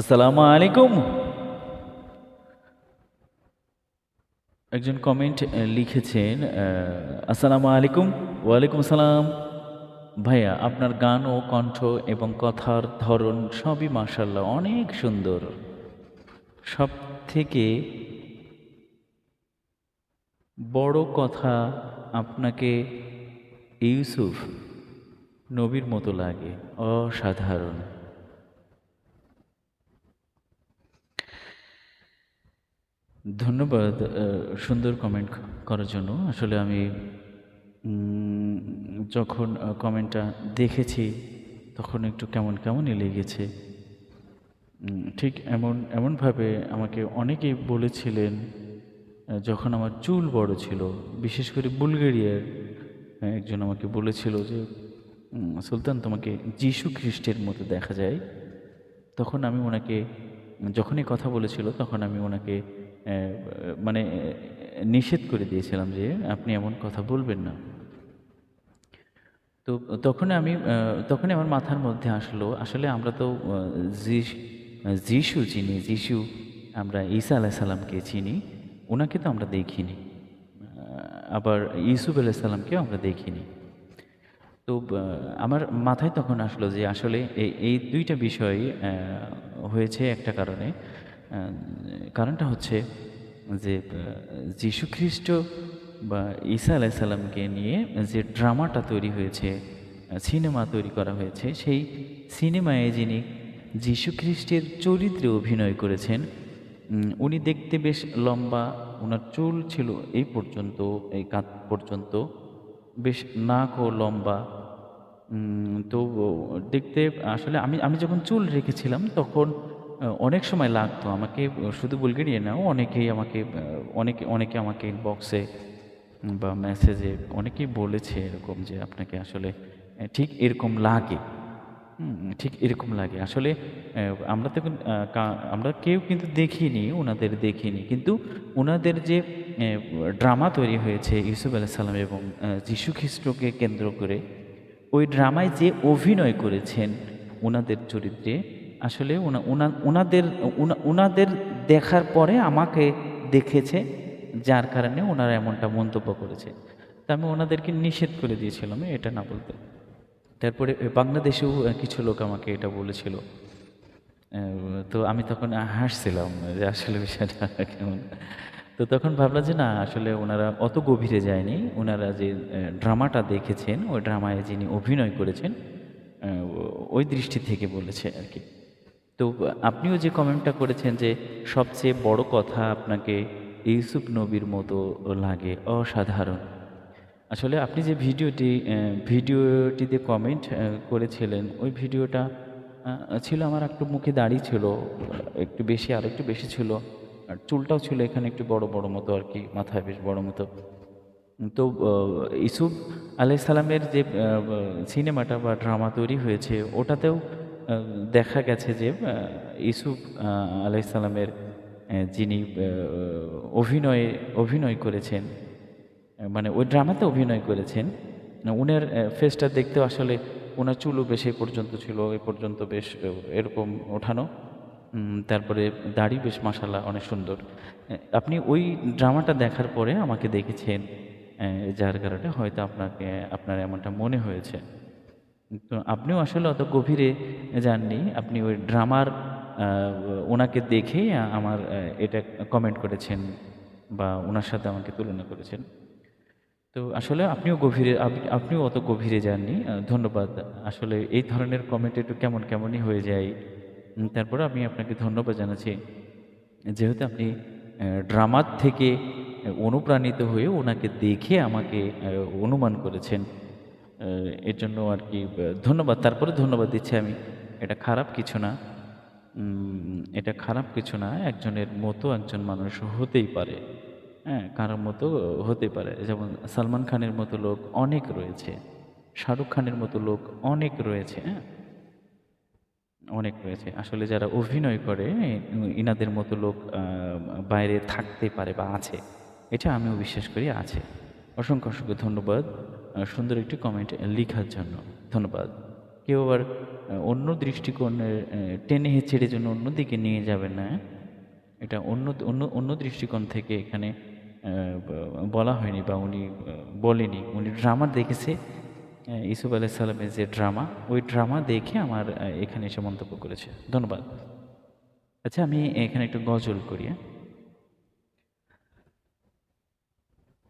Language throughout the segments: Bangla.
আসসালামু আলাইকুম। একজন কমেন্ট লিখেছেন আসসালামু আলাইকুম, ওয়ালাইকুম সালাম ভাইয়া, আপনার গান ও কণ্ঠ এবং কথার ধরন সবই মার্শাল্লাহ অনেক সুন্দর। সব থেকে বড় কথা আপনাকে ইউসুফ নবীর মতো লাগে, অসাধারণ। ধন্যবাদ সুন্দর কমেন্ট করার জন্য। আসলে আমি যখন কমেন্টটা দেখেছি, তখন একটু কেমন, কেমনই লেগেছে। ঠিক এমন, এমনভাবে আমাকে অনেকেই বলেছিলেন যখন আমার চুল বড় ছিল, বিশেষ করে বুলগেরিয়ার একজন আমাকে বলেছিল যে সুলতান, তোমাকে যিশু খ্রিস্টের মতো দেখা যায়। তখন আমি ওনাকে, যখনই কথা বলেছিল, তখন আমি ওনাকে মানে নিষেধ করে দিয়েছিলাম যে আপনি এমন কথা বলবেন না। তো তখন আমি আহ, তখনই আমার মাথার মধ্যে আসলো আসলে আমরা তো যিশু চিনি যিশু আমরা ঈসা আলাহ সাল্লামকে চিনি ওনাকে তো আমরা দেখিনি। আবার ইউসুফ আলাহ সাল্লামকেও আমরা দেখিনি। তো আমার মাথায় তখন আসলো যে আসলে এই দুইটা বিষয় হয়েছে একটা কারণে। কারণটা হচ্ছে যে আহ, যীশু খ্রিস্ট বা ঈসা আলাইসাল্লামকে নিয়ে যে ড্রামাটা তৈরি হয়েছে সিনেমা তৈরি করা হয়েছে সেই সিনেমায় যিনি যীশু খ্রিস্টের চরিত্রে অভিনয় করেছেন উনি দেখতে বেশ লম্বা ওনার চুল ছিল এই পর্যন্ত এই কাঁধ পর্যন্ত বেশ নাকও লম্বা উম, তো দেখতে আসলে আমি আমি যখন চুল রেখেছিলাম তখন অনেক সময় লাগতো। আমাকে শুধু বুলগেরিয়া নাও অনেকেই আমাকে অনেকে অনেকে আমাকে বক্সে বা মেসেজে অনেকেই বলেছে এরকম যে আপনাকে আসলে ঠিক এরকম লাগে। ঠিক এরকম লাগে। আসলে আমরা তো আমরা কেউ কিন্তু দেখিনি ওনাদের দেখিনি। কিন্তু ওনাদের যে ড্রামা তৈরি হয়েছে ইউসুফ আলাহ সাল্লাম এবং যীশু খ্রিস্টকে কেন্দ্র করে, ওই ড্রামায় যে অভিনয় করেছেন ওনাদের চরিত্রে আসলে ওনা- ওনা- ওনাদের ওনা- ওনাদের দেখার পরে আমাকে দেখেছে, যার কারণে ওনারা এমনটা মন্তব্য করেছে। তা আমি ওনাদেরকে নিষেধ করে দিয়েছিলাম, এটা না বলতে। তারপরে বাংলাদেশেও কিছু লোক আমাকে এটা বলেছিল। তো আমি তখন হাসছিলাম যে আসলে বিষয়টা কেমন। তো তখন ভাবলাম যে না, আসলে ওনারা অত গভীরে যায়নি। ওনারা যে ড্রামাটা দেখেছেন, ওই ড্রামায় যিনি অভিনয় করেছেন ওই দৃষ্টি থেকে বলেছে আর কি। তো আপনিও যে কমেন্টটা করেছেন যে সবচেয়ে বড় কথা আপনাকে ইউসুফ নবীর মতো লাগে, অসাধারণ। আসলে আপনি যে ভিডিওটি ভিডিওটিতে কমেন্ট করেছিলেন, ওই ভিডিওটা ছিল আমার একটু মুখে দাড়ি ছিল, একটু বেশি, আর একটু বেশি ছিল, আর চুলটাও ছিল এখানে একটু বড় বড় মতো আর কি, মাথায় বেশ বড় মতো। তো ইসুফ আলাই সালামের যে সিনেমাটা বা ড্রামা তৈরি হয়েছে, ওটাতেও দেখা গেছে যে ইসুফ আলাই সালামের যিনি অভিনয়ে, অভিনয় করেছেন মানে ওই ড্রামাতে অভিনয় করেছেন, উনার ফেসটা দেখতেও আসলে ওনার চুলও বেশ এ পর্যন্ত ছিল, এ পর্যন্ত বেশ এরকম ওঠানো। তারপরে দাড়ি বেশ মাসাল্লাহ অনেক সুন্দর। আপনি ওই ড্রামাটা দেখার পরে আমাকে দেখেছেন যার কারণে হয়তো আপনাকে, আপনার এমনটা মনে হয়েছে। তো আপনিও আসলে অত গভীরে যাননি। আপনি ওই ড্রামার ওনাকে দেখেই আ- আমার এটা কমেন্ট করেছেন বা ওনার সাথে আমাকে তুলনা করেছেন। তো আসলে আপনিও গভীরে আপনিও অত গভীরে যাননি। ধন্যবাদ। আসলে এই ধরনের কমেন্ট একটু কেমন, কেমনই হয়ে যায়। তারপরে আমি আপনাকে ধন্যবাদ জানাচ্ছি। যেহেতু আপনি ড্রামার থেকে অনুপ্রাণিত হয়ে ওনাকে দেখে আমাকে অনুমান করেছেন এর জন্য আর কি ধন্যবাদ। তারপরে ধন্যবাদ দিচ্ছি আমি। এটা খারাপ কিছু না। এটা খারাপ কিছু না, একজনের মতো একজন মানুষ হতেই পারে। হ্যাঁ কারোর মতো হতে পারে। যেমন সালমান খানের মতো লোক অনেক রয়েছে। শাহরুখ খানের মতো লোক অনেক রয়েছে হ্যাঁ? অনেক রয়েছে। আসলে যারা অভিনয় করে, ইনাদের মতো লোক বাইরে থাকতে পারে বা আছে। এটা আমিও বিশ্বাস করি আছে। অসংখ্য অসংখ্য ধন্যবাদ। সুন্দর একটি কমেন্ট লেখার জন্য। ধন্যবাদ। কেউ আবার অন্য দৃষ্টিকোণের টেনে হেঁচড়ে জন্য অন্যদিকে নিয়ে যাবে না, এটা অন্য অন্য অন্য দৃষ্টিকোণ থেকে এখানে বলা হয়নি বা উনি বলেনি। উনি ড্রামা দেখেছে ইসুফ আলাহ সাল্লামের যে ড্রামা, ওই ড্রামা দেখে আমার এখানে এসে মন্তব্য করেছে। ধন্যবাদ। আচ্ছা আমি এখানে একটু গজল করি হ্যাঁ?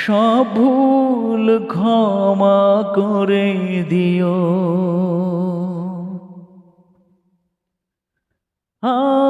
সব ভুল ক্ষমা করে দিও। আ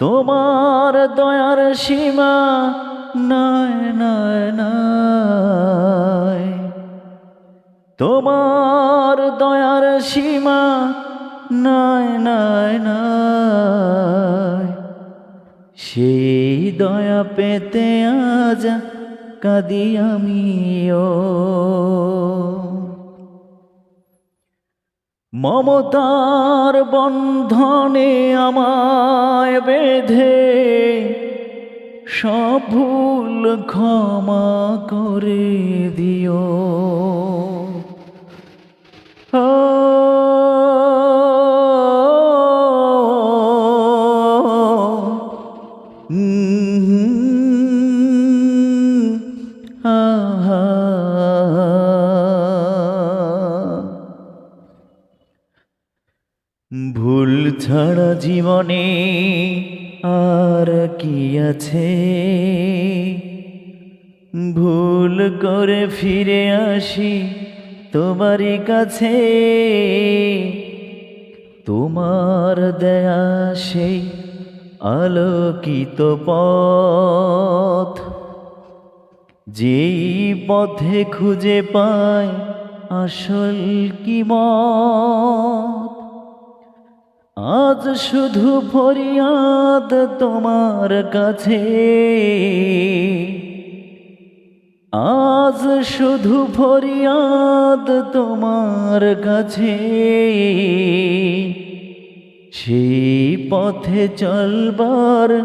তোমার দয়ার সীমা নয় নয় নয় তোমার দয়ার সীমা নয় নয় নয় সেই দয়া পেতে আজ কাঁদি আমিও। মমতার বন্ধনে আমায় বেঁধে সব ভুল ক্ষমা করে দিও। ও ছাড়া জীবনে আর কি আছে? ভুল করে ফিরে আসি তোমারই কাছে। তোমার দেয়া সেই আলোকিত পথ। যেই পথে খুঁজে পায় আসল কি মত? আজ শুধু ফরিয়াদ তোমার কাছে। আজ শুধু ফরিয়াদ তোমার কাছে। সেই পথে চলবার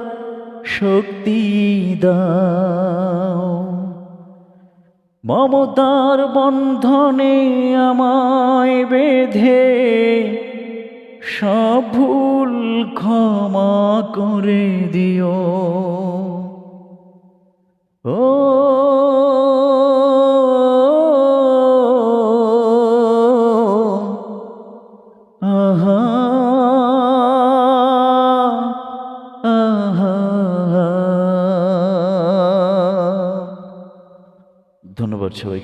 শক্তি দাও। মমতার বন্ধনে আমায় বেঁধে সব ভুল ক্ষমা করে দিও। ও ধন্যবাদ সবাই